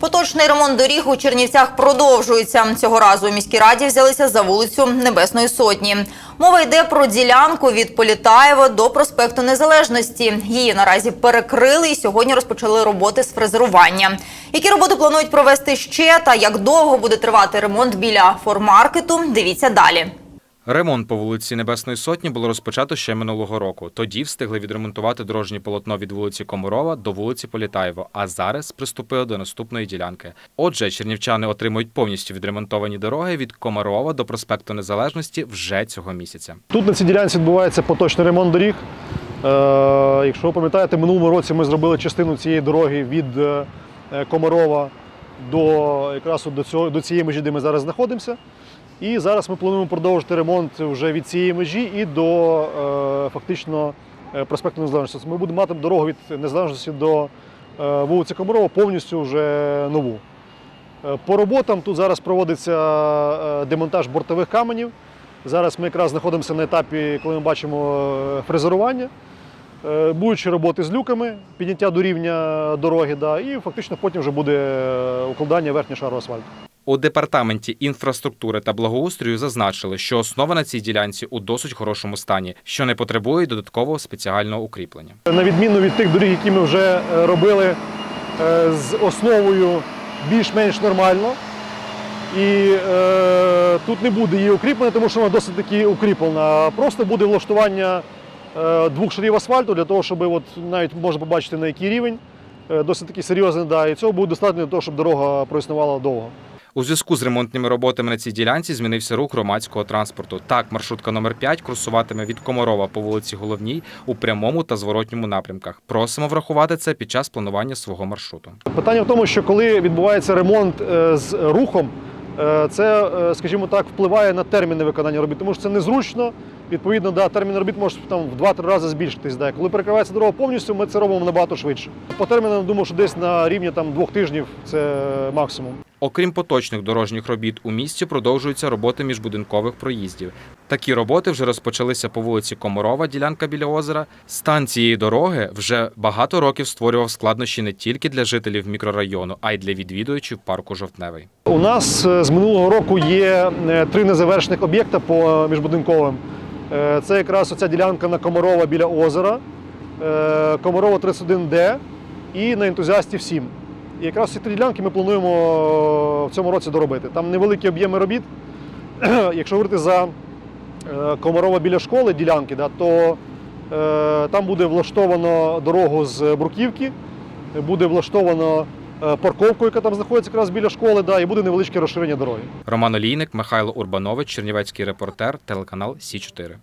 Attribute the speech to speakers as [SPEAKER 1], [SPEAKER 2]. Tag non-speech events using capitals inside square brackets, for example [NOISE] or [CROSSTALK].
[SPEAKER 1] Поточний ремонт доріг у Чернівцях продовжується. Цього разу у міській раді взялися за вулицю Небесної Сотні. Мова йде про ділянку від Політаєва до проспекту Незалежності. Її наразі перекрили і сьогодні розпочали роботи з фрезерування. Які роботи планують провести ще та як довго буде тривати ремонт біля формаркету? Дивіться далі.
[SPEAKER 2] Ремонт по вулиці Небесної Сотні було розпочато ще минулого року. Тоді встигли відремонтувати дорожнє полотно від вулиці Комарова до вулиці Політаєва, а зараз приступили до наступної ділянки. Отже, чернівчани отримують повністю відремонтовані дороги від Комарова до проспекту Незалежності вже цього місяця.
[SPEAKER 3] Тут на цій ділянці відбувається поточний ремонт доріг. Е, якщо ви пам'ятаєте, минулому році ми зробили частину цієї дороги від е, Комарова до, якраз до, цього, до цієї межі, де ми зараз знаходимося. І зараз ми плануємо продовжити ремонт вже від цієї межі і до е, фактично е, проспекту Незалежності. Ми будемо мати дорогу від Незалежності до е, вулиці Комарова повністю вже нову. По роботам тут зараз проводиться демонтаж бортових каменів. Зараз ми якраз знаходимося на етапі, коли ми бачимо фрезерування. Ще роботи з люками, підняття до рівня дороги, да, і фактично потім вже буде укладання верхнього шару асфальту.
[SPEAKER 2] У департаменті інфраструктури та благоустрою зазначили, що основа на цій ділянці у досить хорошому стані, що не потребує додаткового спеціального укріплення.
[SPEAKER 3] На відміну від тих доріг, які ми вже е, робили е, з основою більш-менш нормально. І е, тут не буде її укріплення, тому що вона досить таки укріплена. Просто буде влаштування е, двох шарів асфальту для того, щоб от навіть можна побачити на який рівень. Е, досить таки серйозний, да, і цього буде достатньо для того, щоб дорога проіснувала довго.
[SPEAKER 2] У зв'язку з ремонтними роботами на цій ділянці змінився рух громадського транспорту. Так, маршрутка номер 5 курсуватиме від Комарова по вулиці Головній у прямому та зворотньому напрямках. Просимо врахувати це під час планування свого маршруту.
[SPEAKER 3] Питання в тому, що коли відбувається ремонт е, з рухом, е, це, е, скажімо так, впливає на терміни виконання робіт, тому що це незручно. Відповідно, да, термін робіт може там в 2-3 рази збільшитись. Да. Коли перекривається дорога повністю, ми це робимо набагато швидше. По термінам, думаю, що десь на рівні там, двох тижнів це максимум.
[SPEAKER 2] Окрім поточних дорожніх робіт, у місті продовжуються роботи міжбудинкових проїздів. Такі роботи вже розпочалися по вулиці Комарова, ділянка біля озера. Стан цієї дороги вже багато років створював складнощі не тільки для жителів мікрорайону, а й для відвідувачів парку Жовтневий.
[SPEAKER 3] У нас е, з минулого року є е, три незавершених об'єкта по міжбудинковим. Е, Це якраз оця ділянка на Комарова біля озера, Комарова 31Д і на ентузіастів 7. І якраз ці три ділянки ми плануємо в цьому році доробити. Там невеликі об'єми робіт. [CLEARS THROAT] Якщо говорити за е, Комарова біля школи ділянки, да, то е, там буде влаштовано дорогу з бруківки, буде влаштовано е, парковку, яка там знаходиться якраз біля школи, да, і буде невеличке розширення дороги.
[SPEAKER 2] Роман Олійник, Михайло Урбанович, Чернівецький репортер, телеканал Сі 4